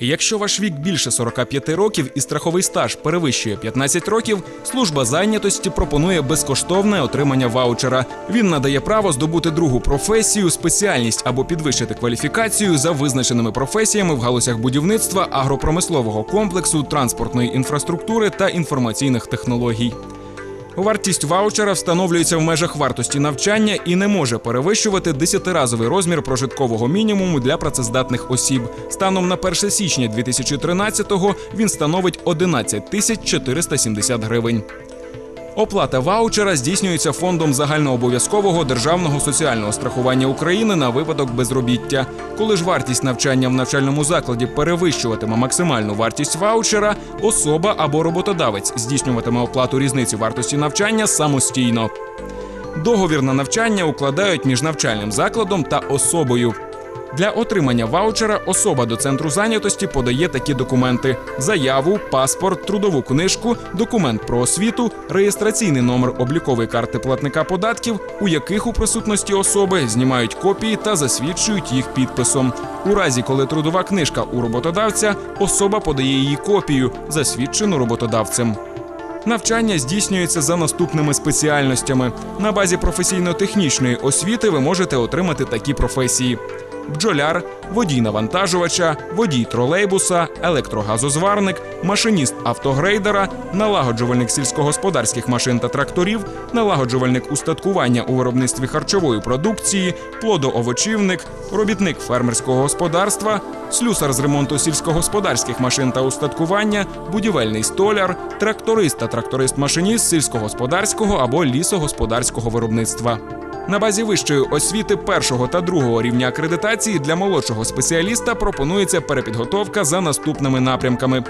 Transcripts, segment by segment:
Якщо ваш вік більше 45 років і страховий стаж перевищує 15 років, служба зайнятості пропонує безкоштовне отримання ваучера. Він надає право здобути другу професію, спеціальність або підвищити кваліфікацію за визначеними професіями в галузях будівництва, агропромислового комплексу, транспортної інфраструктури та інформаційних технологій. Вартість ваучера встановлюється в межах вартості навчання і не може перевищувати 10-разовий розмір прожиткового мінімуму для працездатних осіб. Станом на 1 січня 2013-го він становить 11 тисяч 470 гривень. Оплата ваучера здійснюється фондом загальнообов'язкового державного соціального страхування України на випадок безробіття. Коли ж вартість навчання в навчальному закладі перевищуватиме максимальну вартість ваучера, особа або роботодавець здійснюватиме оплату різниці вартості навчання самостійно. Договір на навчання укладають між навчальним закладом та особою. Для отримання ваучера особа до центру зайнятості подає такі документи: заяву, паспорт, трудову книжку, документ про освіту, реєстраційний номер облікової карти платника податків, у яких у присутності особи знімають копії та засвідчують їх підписом. У разі, коли трудова книжка у роботодавця, особа подає її копію, засвідчену роботодавцем. Навчання здійснюється за наступними спеціальностями. На базі професійно-технічної освіти ви можете отримати такі професії: бджоляр, водій навантажувача, водій тролейбуса, електрогазозварник, машиніст автогрейдера, налагоджувальник сільськогосподарських машин та тракторів, налагоджувальник устаткування у виробництві харчової продукції, плодоовочівник, робітник фермерського господарства, слюсар з ремонту сільськогосподарських машин та устаткування, будівельний столяр, тракторист та тракторист-машиніст сільськогосподарського або лісогосподарського виробництва. На базі вищої освіти першого та другого рівня акредитації для молодшого спеціаліста пропонується перепідготовка за наступними напрямками.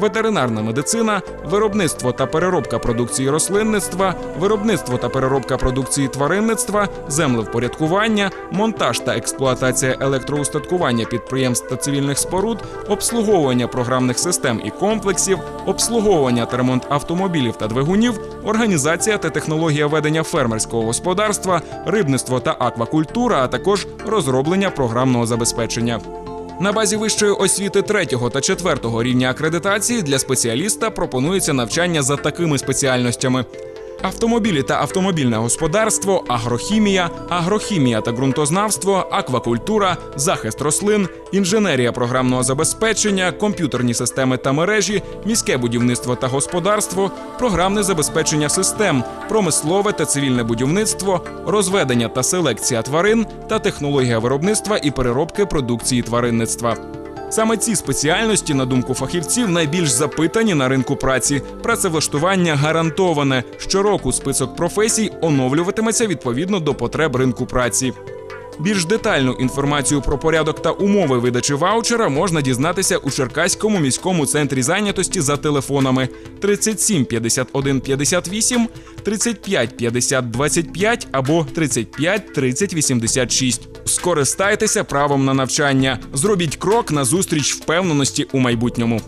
Ветеринарна медицина, виробництво та переробка продукції рослинництва, виробництво та переробка продукції тваринництва, землевпорядкування, монтаж та експлуатація електроустаткування підприємств та цивільних споруд, обслуговування програмних систем і комплексів, обслуговування та ремонт автомобілів та двигунів, організація та технологія ведення фермерського господарства, рибництво та аквакультура, а також розроблення програмного забезпечення. На базі вищої освіти третього та четвертого рівня акредитації для спеціаліста пропонується навчання за такими спеціальностями. Автомобілі та автомобільне господарство, агрохімія, агрохімія та ґрунтознавство, аквакультура, захист рослин, інженерія програмного забезпечення, комп'ютерні системи та мережі, міське будівництво та господарство, програмне забезпечення систем, промислове та цивільне будівництво, розведення та селекція тварин та технологія виробництва і переробки продукції тваринництва. Саме ці спеціальності, на думку фахівців, найбільш запитані на ринку праці. Працевлаштування гарантоване. Щороку список професій оновлюватиметься відповідно до потреб ринку праці. Більш детальну інформацію про порядок та умови видачі ваучера можна дізнатися у Черкаському міському центрі зайнятості за телефонами 37 51 58, 35 50 25 або 35 30 86. Скористайтеся правом на навчання. Зробіть крок на зустріч впевненості у майбутньому.